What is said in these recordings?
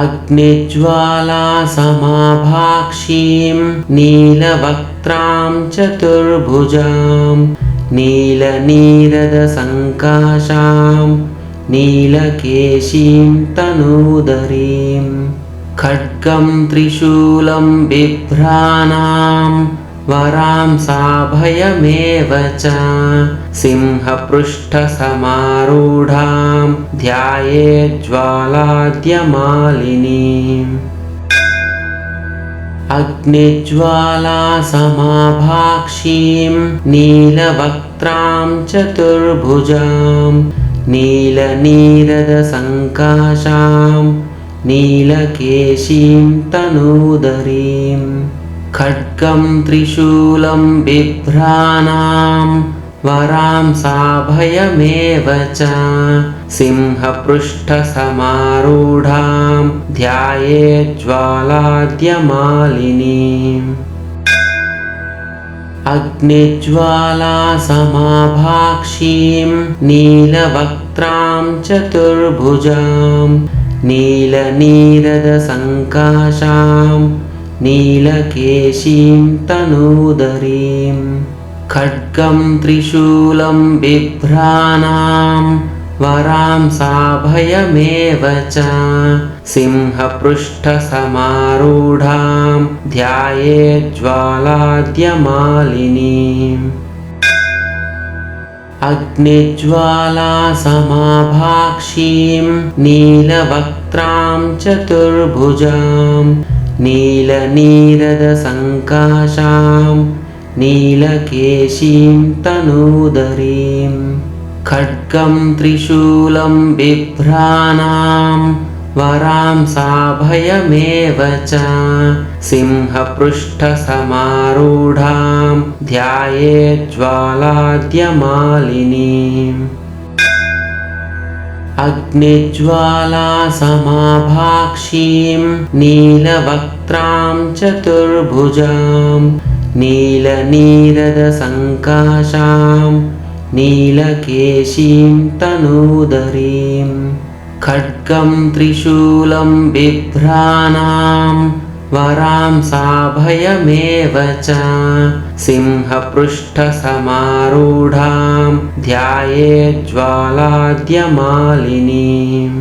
अग्निज्वालासमाभाक्षीं नीलवक्त्रां चतुर्भुजां नीलनीरदसङ्काशां नीलकेशीं तनूदरीं खड्गं त्रिशूलं बिभ्राणां वरां साभयमेव च सिंहपृष्ठसमारूढां ध्यायेज्ज्वालाद्यमालिनीम् अग्निज्वालासमाभाक्षीं नीलवक्त्रां चतुर्भुजां नीलनीरदसङ्काशां नीलकेशीं तनूदरीम् खड्गं त्रिशूलं बिभ्राणां वरां साभयमेव च सिंहपृष्ठसमारूढां ध्यायेज्ज्वालाद्यमालिनीम् अग्निज्वालासमाभाक्षीं नीलवक्त्रां चतुर्भुजां नीलनीरदसङ्काशां नीलकेशीं तनूदरीं खड्गं त्रिशूलं बिभ्राणां वरां साभयमेव च। सिंहपृष्ठसमारूढां ध्यायेज्ज्वालाद्यमालिनीम् अग्निज्वालासमाभाक्षीं नीलवक्त्रां चतुर्भुजां नीलनीरदसङ्काशां नीलकेशीं तनूदरीं खड्गं त्रिशूलं बिभ्राणां वरां साभयमेव च सिंहपृष्ठसमारूढां ध्यायेज्ज्वालाद्यमालिनीम् अग्निज्वालासमाभाक्षीं नीलवक्त्रां चतुर्भुजां नीलनीरदसङ्काशां नीलकेशीं तनूदरीं खड्गं त्रिशूलं बिभ्राणां वरां साभयमेव च सिंहपृष्ठसमारूढां ध्यायेज्ज्वालाद्यमालिनीम्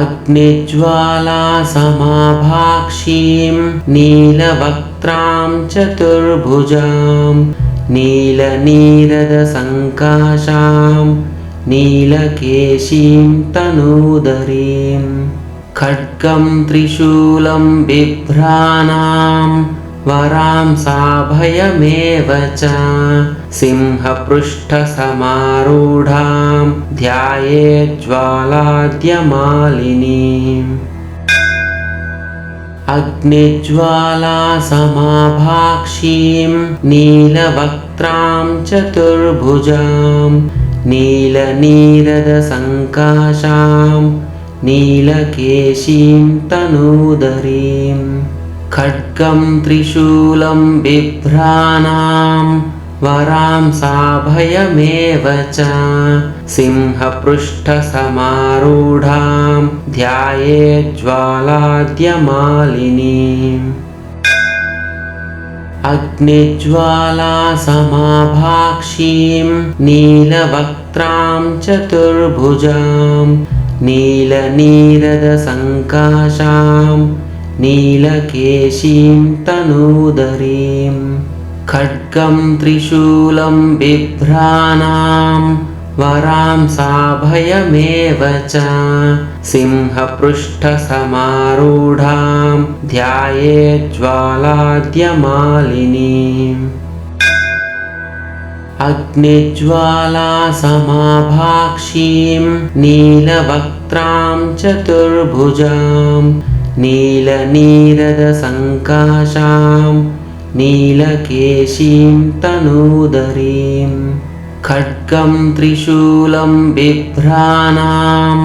अग्निज्वालासमाभाक्षीं नीलवक्त्रां चतुर्भुजां नीलनीरदसङ्काशां नीलकेशीं तनूदरीं खड्गं त्रिशूलं बिभ्राणां वरां साभयमेव च सिंहपृष्ठसमारूढां ध्यायेज्ज्वालाद्यमालिनीम् अग्निज्वालासमाभाक्षीं नीलवक्त्रां चतुर्भुजां नीलनीरदसङ्काशां नीलकेशीं तनूदरीं खड्गं त्रिशूलं बिभ्राणां वरां साभयमेव च सिंहपृष्ठसमारूढां ध्यायेज्ज्वालाद्यमालिनीम् अग्निज्वालासमाभाक्षीं नीलवक्त्रां चतुर्भुजां नीलनीरदसङ्काशां नीलकेशीं तनूदरीं खड्गं त्रिशूलं बिभ्राणां वरां साभयमेव च। सिंहपृष्ठसमारूढां ध्यायेज्ज्वालाद्यमालिनीम् अग्निज्वालासमाभाक्षीं नीलवक्त्रां चतुर्भुजां नीलनीरदसङ्काशां नीलकेशीं तनूदरीं खड्गं त्रिशूलं बिभ्राणां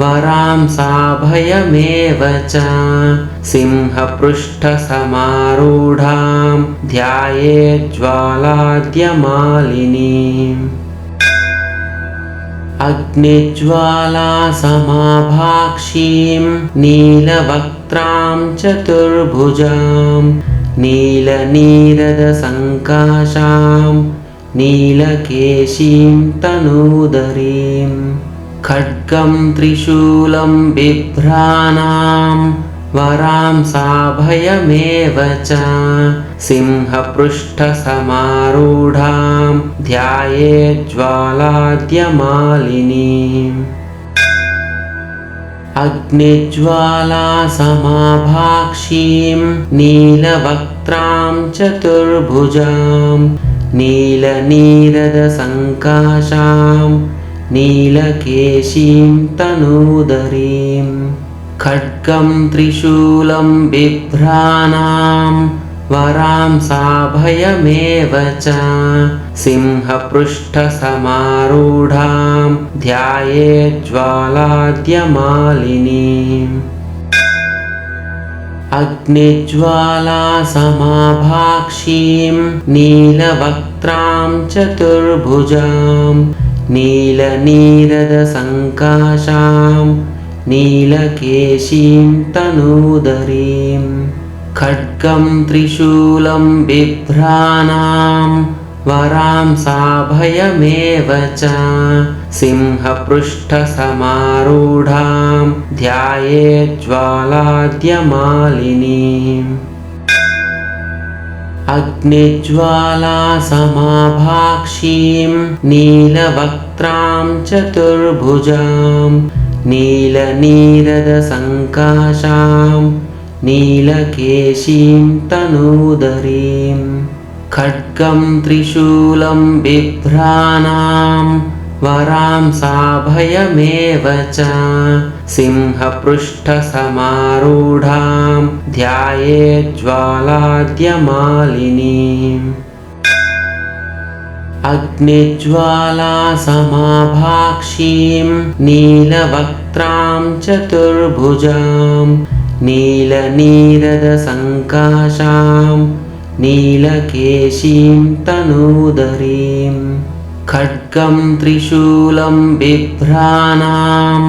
वरां साभयमेव च सिंहपृष्ठसमारूढां ध्यायेज्ज्वालाद्यमालिनीम् अग्निज्वालासमाभाक्षीं नीलवक्त्रां चतुर्भुजां नीलनीरदसङ्काशां नीलकेशीं तनूदरीं खड्गं त्रिशूलं बिभ्राणां वरां साभयमेव च। सिंहपृष्ठसमारूढां ध्यायेज्ज्वालाद्यमालिनीम् अग्निज्वालासमाभाक्षीं नीलवक्त्रां चतुर्भुजां नीलनीरदसङ्काशां नीलकेशीं तनूदरीं खड्गं त्रिशूलं बिभ्राणां वरां साभयमेव च सिंहपृष्ठसमारूढां ध्यायेज्ज्वालाद्यमालिनीम् अग्निज्वालासमाभाक्षीं नीलवक्त्रां चतुर्भुजां नीलनीरदसङ्काशां नीलकेशीं तनूदरीम् खड्गं त्रिशूलं बिभ्राणां वरां साभयमेव च सिंहपृष्ठसमारूढां ध्यायेज्ज्वालाद्यमालिनीम् अग्निज्वालासमाभाक्षीं नीलवक्त्रां चतुर्भुजां नीलनीरदसङ्काशां नीलकेशीं तनूदरीं। खड्गं त्रिशूलं बिभ्राणां वरां साभयमेव च सिंहपृष्ठसमारूढां ध्यायेज्ज्वालाद्यमालिनीम् अग्निज्वालासमाभाक्षीं नीलवक्त्रां चतुर्भुजां नीलनीरदसङ्काशां नीलकेशीं तनूदरीं। खड्गं त्रिशूलं बिभ्राणां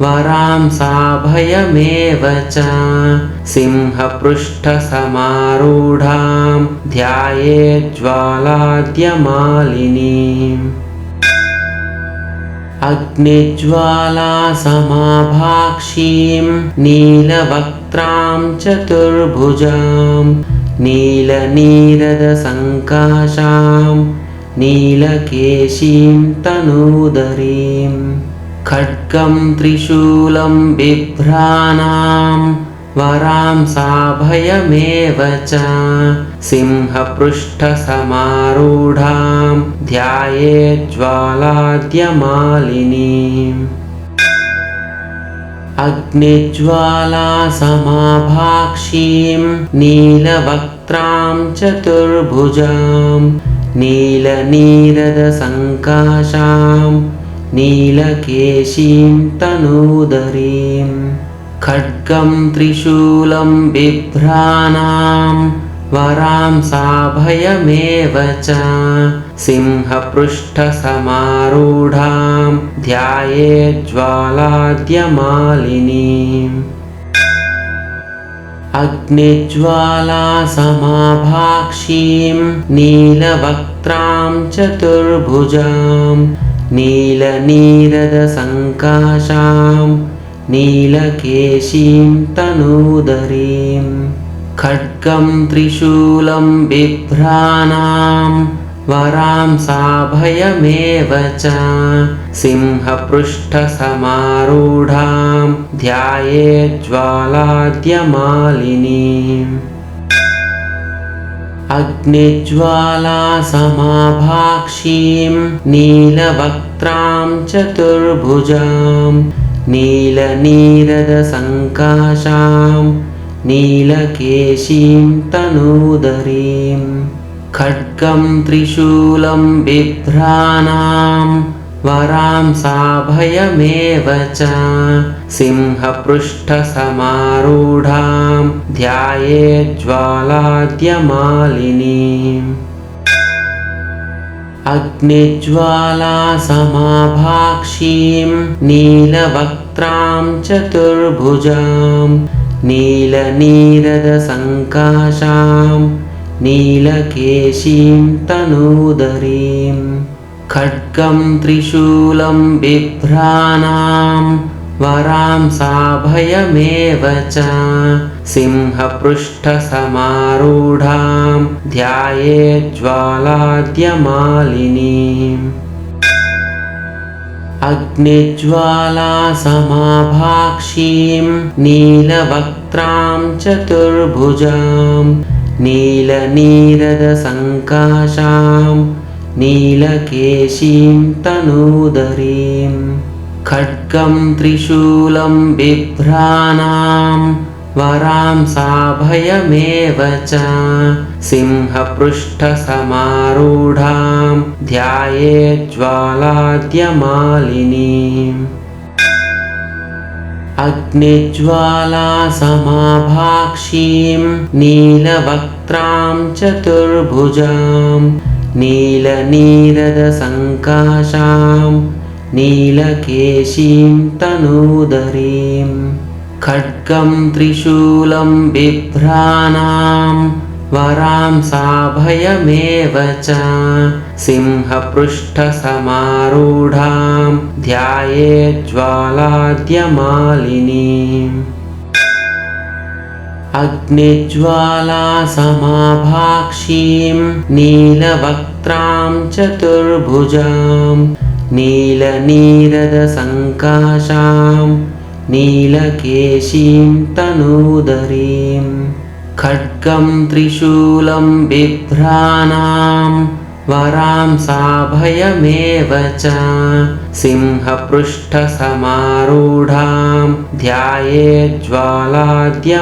वरां साभयमेव च सिंहपृष्ठसमारूढां ध्यायेज्ज्वालाद्यमालिनीम् अग्निज्वालासमाभाक्षीं नीलवक्त्रां चतुर्भुजां नीलनीरदसङ्काशां नीलकेशीं तनूदरीं खड्गं त्रिशूलं बिभ्राणां वरां साभयमेव च सिंहपृष्ठसमारूढां ध्यायेज्ज्वालाद्यमालिनीम् अग्निज्वालासमाभाक्षीं नीलवक्त्रां चतुर्भुजां नीलनीरदसङ्काशां नीलकेशीं तनूदरीं खड्गं त्रिशूलं बिभ्राणां वरां साभयमेव च सिंहपृष्ठसमारूढां ध्यायेज्ज्वालाद्यमालिनीम् अग्निज्वालासमाभाक्षीं नीलवक्त्रां चतुर्भुजां नीलनीरदसङ्काशां नीलकेशीं तनूदरीं खड्गं त्रिशूलं बिभ्राणां वरां साभयमेव च सिंहपृष्ठसमारूढां ध्यायेज्ज्वालाद्यमालिनीम् अग्निज्वालासमाभाक्षीं नीलवक्त्रां चतुर्भुजां नीलनीरदसङ्काशां नीलकेशीं तनूदरीं खड्गं त्रिशूलं बिभ्राणां वरां साभयमेव च सिंहपृष्ठसमारूढां ध्यायेज्ज्वालाद्यमालिनीम् अग्निज्वालासमाभाक्षीं नीलवक्त्रां चतुर्भुजां नीलनीरदसङ्काशां नीलकेशीं तनूदरीं खड्गं त्रिशूलं बिभ्राणां वरां साभयमेव च। सिंहपृष्ठसमारूढां ध्याये ज्वालाद्यमालिनीम् अग्निज्वालासमाभाक्षीं नीलवक्त्रां चतुर्भुजां नीलनीरदसङ्काशां नीलकेशीं तनूदरीं खड्गं त्रिशूलं बिभ्राणां वरां साभयमेव च सिंहपृष्ठसमारूढां ध्याये ज्वालाद्यमालिनीम्। अग्निज्वालासमाभाक्षीं नीलवक्त्रां चतुर्भुजां नीलनीरदसङ्काशां नीलकेशीं तनूदरीं खड्गं त्रिशूलं बिभ्राणां वरां साभयमेव च सिंहपृष्ठसमारूढां ध्याये ज्वालाद्यमालिनीम्। अग्निज्वालासमाभाक्षीं नीलवक्त्रां चतुर्भुजां नीलनीरदसङ्काशां नीलकेशीं तनूदरीं खड्गं त्रिशूलं बिभ्राणां वरां साभयमेव च सिंहपृष्ठसमारूढां ध्याये ज्वालाद्यमालिनीम्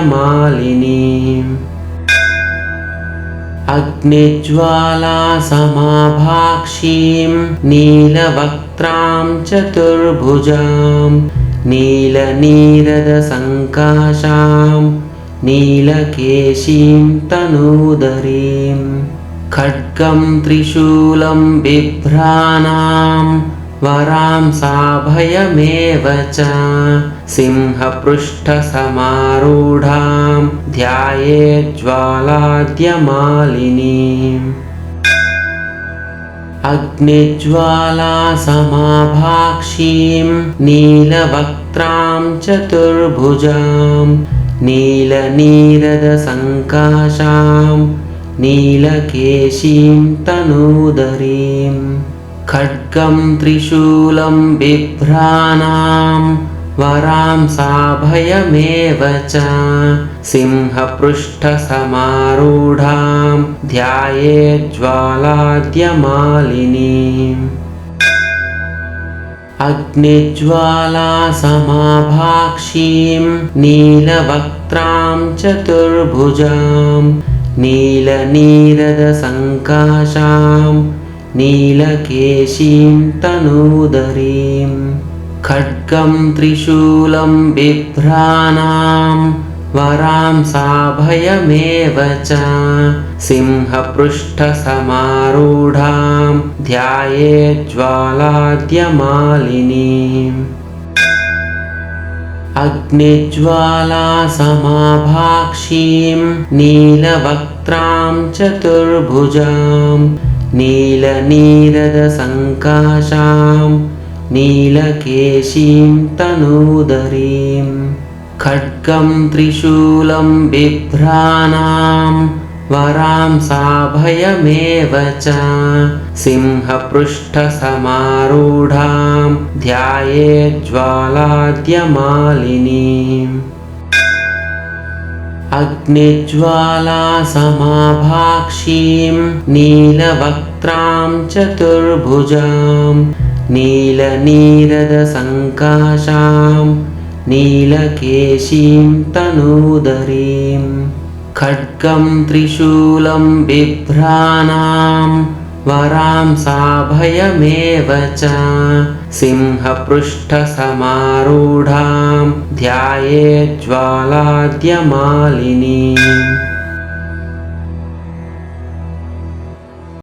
अग्निज्वालासमाभाक्षीं नीलवक्त्रां चतुर्भुजां नीलनीरदसङ्काशां नीलकेशीं तनूदरीं खड्गं त्रिशूलं बिभ्राणां वरां साभयमेव च सिंहपृष्ठसमारूढां ध्याये ज्वालाद्यमालिनीम् अग्निज्वालासमाभाक्षीं नीलवक्त्रां चतुर्भुजां नीलनीरदसङ्काशां नीलकेशीं तनूदरीं। खड्गं त्रिशूलं बिभ्राणां वरां साभयमेव च। सिंहपृष्ठसमारूढां ध्याये ज्वालाद्यमालिनीम् अग्निज्वालासमाभाक्षीं नीलवक्त्रां चतुर्भुजां नीलनीरदसङ्काशां नीलकेशीं तनूदरीं खड्गं त्रिशूलं बिभ्राणां वरां साभयमेव च सिंहपृष्ठसमारूढां ध्याये ज्वालाद्यमालिनीम् अग्निज्वालासमाभाक्षीं नीलवक्त्रां चतुर्भुजां नीलनीरदसङ्काशां नीलकेशीं तनूदरीं खड्गं त्रिशूलं बिभ्राणां वरां साभयमेव च सिंहपृष्ठसमारूढां ध्याये ज्वालाद्यमालिनीम् अग्निज्वालासमाभाक्षीं नीलवक्त्रां चतुर्भुजां नीलनीरदसङ्काशां नीलकेशीं तनूदरीं खड्गं त्रिशूलं बिभ्राणां वरां साभयमेव च सिंहपृष्ठसमारूढां ध्याये ज्वालाद्यमालिनीम्